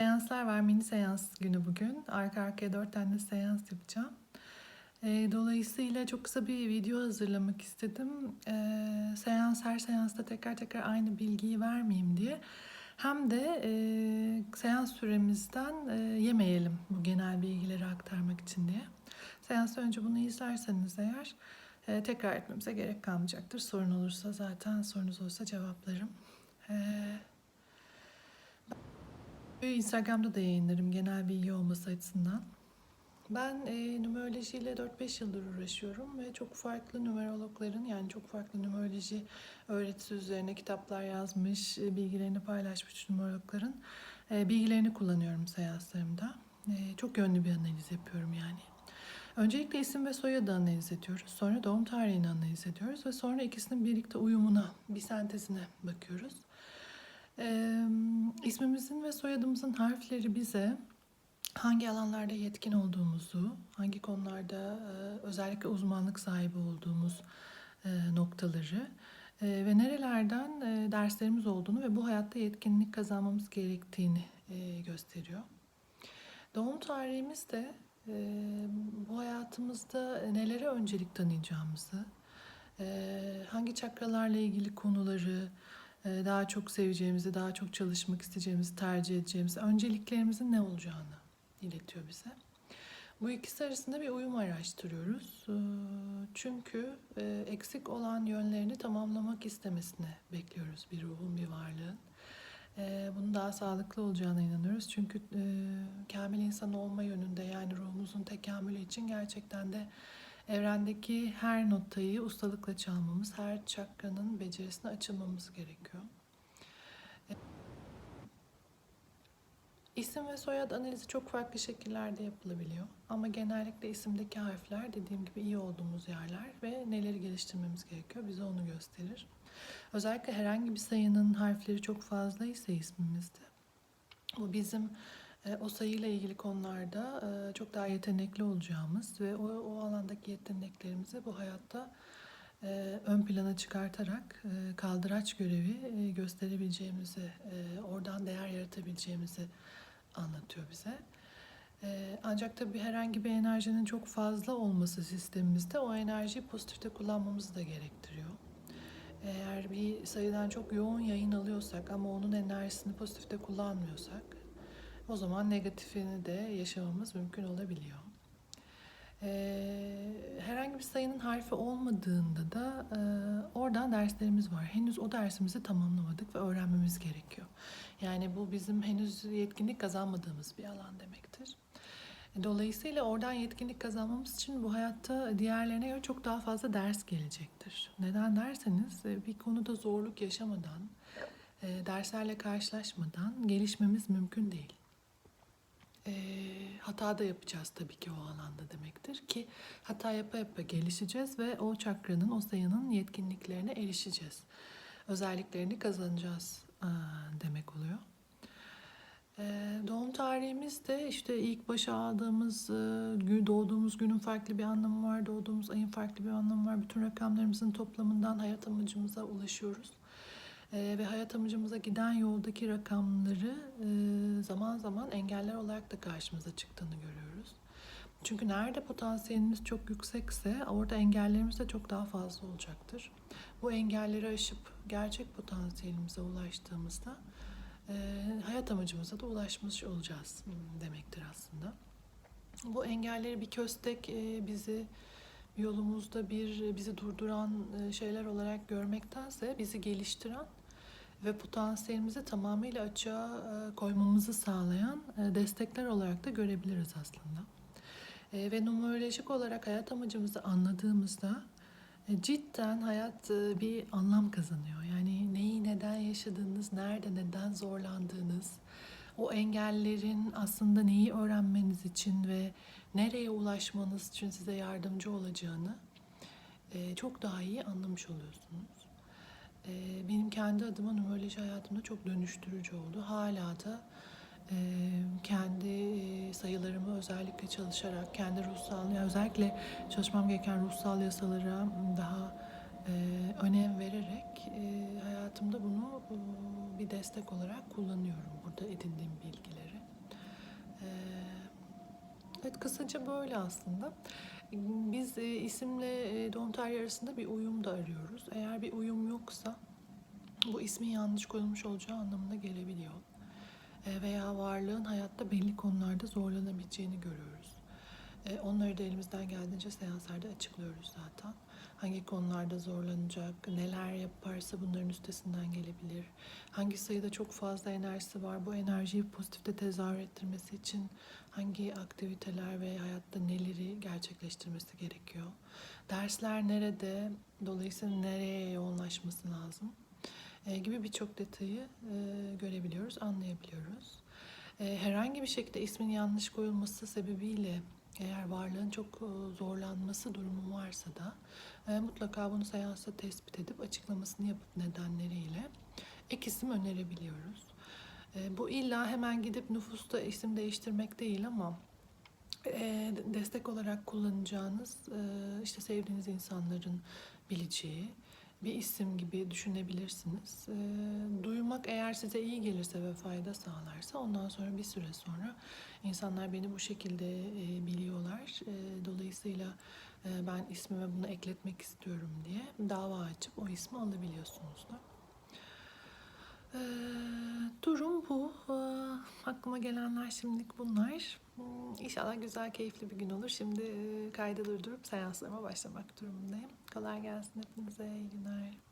Seanslar var. Mini seans günü bugün. Arka arkaya dört tane seans yapacağım. Ee, dolayısıyla çok kısa bir video hazırlamak istedim. Ee, seans her seansta tekrar tekrar aynı bilgiyi vermeyeyim diye. Hem de e, seans süremizden e, yemeyelim bu genel bilgileri aktarmak için diye. Seanstan önce bunu izlerseniz eğer e, tekrar etmemize gerek kalmayacaktır. Sorun olursa zaten sorunuz olursa cevaplarım. Ee, Instagram'da da yayınlarım genel bilgi olması açısından. Ben e, numerolojiyle 4-5 yıldır uğraşıyorum ve çok farklı numerologların yani çok farklı numeroloji öğretisi üzerine kitaplar yazmış, e, bilgilerini paylaşmış numerologların e, bilgilerini kullanıyorum seanslarımda. E, çok yönlü bir analiz yapıyorum yani. Öncelikle isim ve soyadı analiz ediyoruz. Sonra doğum tarihini analiz ediyoruz ve sonra ikisinin birlikte uyumuna, bir sentezine bakıyoruz. Ee, ismimizin ve soyadımızın harfleri bize hangi alanlarda yetkin olduğumuzu, hangi konularda e, özellikle uzmanlık sahibi olduğumuz e, noktaları e, ve nerelerden e, derslerimiz olduğunu ve bu hayatta yetkinlik kazanmamız gerektiğini e, gösteriyor. Doğum tarihimiz de e, bu hayatımızda nelere öncelik tanıyacağımızı, e, hangi çakralarla ilgili konuları, daha çok seveceğimizi, daha çok çalışmak isteyeceğimizi, tercih edeceğimizi, önceliklerimizin ne olacağını iletiyor bize. Bu ikisi arasında bir uyum araştırıyoruz. E, Çünkü e, eksik olan yönlerini tamamlamak istemesini bekliyoruz bir ruhun, bir varlığın. E, Bunun daha sağlıklı olacağına inanıyoruz. Çünkü e, kamil insan olma yönünde yani ruhumuzun tekamülü için gerçekten de evrendeki her notayı ustalıkla çalmamız, her çakranın becerisine açılmamız gerekiyor. İsim ve soyad analizi çok farklı şekillerde yapılabiliyor. Ama genellikle isimdeki harfler dediğim gibi iyi olduğumuz yerler ve neleri geliştirmemiz gerekiyor bize onu gösterir. Özellikle herhangi bir sayının harfleri çok fazla ise ismimizde bu bizim o sayıyla ilgili konularda e, çok daha yetenekli olacağımız ve o, o alandaki yeteneklerimizi bu hayatta e, ön plana çıkartarak e, kaldıraç görevi e, gösterebileceğimizi, e, oradan değer yaratabileceğimizi anlatıyor bize. E, ancak tabii herhangi bir enerjinin çok fazla olması sistemimizde o enerjiyi pozitifte kullanmamızı da gerektiriyor. Eğer bir sayıdan çok yoğun yayın alıyorsak ama onun enerjisini pozitifte kullanmıyorsak o zaman negatifini de yaşamamız mümkün olabiliyor. Ee, herhangi bir sayının harfi olmadığında da e, oradan derslerimiz var. Henüz o dersimizi tamamlamadık ve öğrenmemiz gerekiyor. Yani bu bizim henüz yetkinlik kazanmadığımız bir alan demektir. Dolayısıyla oradan yetkinlik kazanmamız için bu hayatta diğerlerine göre çok daha fazla ders gelecektir. Neden derseniz e, bir konuda zorluk yaşamadan, e, derslerle karşılaşmadan gelişmemiz mümkün değil. E, hata da yapacağız tabii ki o alanda demektir ki hata yapa yapa gelişeceğiz ve o çakranın, o sayının yetkinliklerine erişeceğiz. Özelliklerini kazanacağız e, demek oluyor. Ee, Doğum tarihimiz de işte ilk başa aldığımız, e, doğduğumuz günün farklı bir anlamı var, doğduğumuz ayın farklı bir anlamı var. Bütün rakamlarımızın toplamından hayat amacımıza ulaşıyoruz. Ee, Ve hayat amacımıza giden yoldaki rakamları e, zaman zaman engeller olarak da karşımıza çıktığını görüyoruz. Çünkü nerede potansiyelimiz çok yüksekse orada engellerimiz de çok daha fazla olacaktır. Bu engelleri aşıp gerçek potansiyelimize ulaştığımızda e, hayat amacımıza da ulaşmış olacağız hmm, demektir aslında. Bu engelleri bir köstek e, bizi yolumuzda bir bizi durduran e, şeyler olarak görmektense bizi geliştiren ve potansiyelimizi tamamıyla açığa e, koymamızı sağlayan e, destekler olarak da görebiliriz aslında. E, ve numerolojik olarak hayat amacımızı anladığımızda cidden hayat bir anlam kazanıyor. Yani neyi neden yaşadığınız, nerede neden zorlandığınız, o engellerin aslında neyi öğrenmeniz için ve nereye ulaşmanız için size yardımcı olacağını çok daha iyi anlamış oluyorsunuz. E, Benim kendi adıma numeroloji hayatımda çok dönüştürücü oldu. Hala da e, kendi e, sayılarımı özellikle çalışarak, kendi ruhsal, yani özellikle çalışmam gereken ruhsal yasalara daha e, önem vererek e, hayatımda bunu e, bir destek olarak kullanıyorum burada edindiğim bilgileri. Ee, evet kısaca böyle aslında. Biz e, isimle e, doğum arasında bir uyum da arıyoruz. Eğer bir uyum yoksa bu ismin yanlış koyulmuş olacağı anlamına gelebiliyor. E, veya varlığın hayatta belli konularda zorlanabileceğini görüyoruz. E, onları da elimizden geldiğince seanslarda açıklıyoruz zaten. Hangi konularda zorlanacak, neler yaparsa bunların üstesinden gelebilir. Hangi sayıda çok fazla enerjisi var, bu enerjiyi pozitifte tezahür ettirmesi için hangi aktiviteler ve hayatta neleri gerçekleştirmesi gerekiyor. Dersler nerede, dolayısıyla nereye yoğunlaşması lazım e, gibi birçok detayı e, görebiliyoruz, anlayabiliyoruz. E, herhangi bir şekilde ismin yanlış koyulması sebebiyle eğer varlığın çok e, zorlanması durumu varsa da e, mutlaka bunu seansta tespit edip açıklamasını yapıp nedenleriyle ek isim önerebiliyoruz. E, bu illa hemen gidip nüfusta isim değiştirmek değil ama e, destek olarak kullanacağınız e, işte sevdiğiniz insanların bileceği bir isim gibi düşünebilirsiniz. E, duymak eğer size iyi gelirse ve fayda sağlarsa ondan sonra bir süre sonra insanlar beni bu şekilde e, biliyorlar. E, dolayısıyla e, ben ismime bunu ekletmek istiyorum diye dava açıp o ismi alabiliyorsunuz da. Ee, durum bu. Ee, aklıma gelenler şimdilik bunlar. Hmm, İnşallah güzel, keyifli bir gün olur. Şimdi e, kaydı durdurup seanslarıma başlamak durumundayım. Kolay gelsin hepinize. iyi günler.